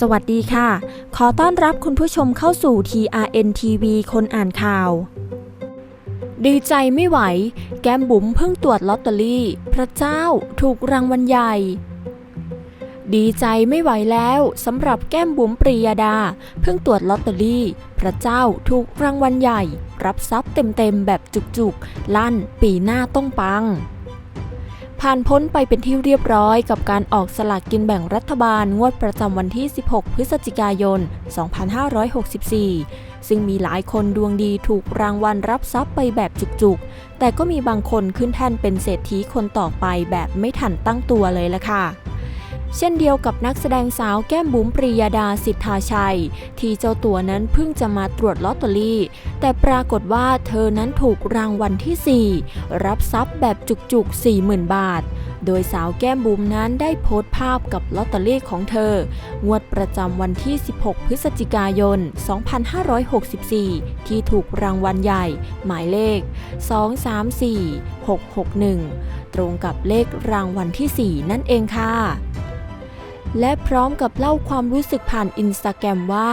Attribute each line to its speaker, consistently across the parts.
Speaker 1: สวัสดีค่ะ ขอต้อนรับคุณผู้ชมเข้าสู่ TRN TV คนอ่านข่าว ดีใจไม่ไหว แก้มบุ๋มเพิ่งตรวจลอตเตอรี่ พระเจ้าถูกรางวัลใหญ่ ดีใจไม่ไหวแล้วสำหรับแก้มบุ๋มปรียดา เพิ่งตรวจลอตเตอรี่ พระเจ้าถูกรางวัลใหญ่ รับทรัพย์เต็มๆแบบจุกๆ ลั่นปีหน้าต้องปัง ผ่านพ้นไปเป็นที่เรียบร้อยกับการออกสลากกินแบ่งรัฐบาลงวดประจำวันที่ 16 พฤศจิกายน 2564 ซึ่งมีหลายคนดวงดีถูกรางวัลรับทรัพย์ไปแบบจุกๆ แต่ก็มีบางคนขึ้นแท่นเป็นเศรษฐีคนต่อไปแบบไม่ทันตั้งตัวเลยละค่ะ เช่นเดียวกับนักแสดงสาวแก้มบุ๋มปรียดาสิทธาชัย ที่เจ้าตัวนั้นเพิ่งจะมาตรวจลอตเตอรี่ แต่ปรากฏว่าเธอนั้นถูกรางวัลที่ 4 รับทรัพย์แบบจุกๆ 40,000 บาท โดยสาวแก้มบุ๋มนั้นได้โพสต์ภาพกับลอตเตอรี่ของเธอ งวดประจำวันที่ 16 พฤศจิกายน 2564 ที่ถูกรางวัลใหญ่ หมายเลข 234661 ตรงกับเลขรางวัลที่ 4 นั่นเองค่ะ และพร้อมกับเล่าความรู้สึกผ่านอินสตาแกรมว่า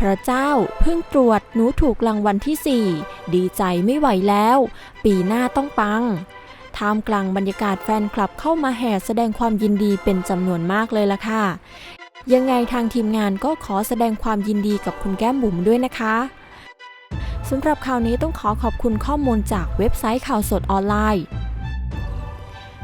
Speaker 1: พระเจ้าเพิ่งตรวจหนูถูกรางวัลที่ 4 ดีใจไม่ไหวแล้ว ปีหน้าต้องปังท่ามกลางบรรยากาศแฟนคลับเข้ามาแห่แสดงความยินดีเป็นจำนวนมากเลยล่ะค่ะ ยังไงทางทีมงานก็ขอแสดงความยินดีกับคุณแก้มบุ๋มด้วยนะคะสำหรับข่าวนี้ต้องขอขอบคุณข้อมูลจากเว็บไซต์ข่าวสดออนไลน์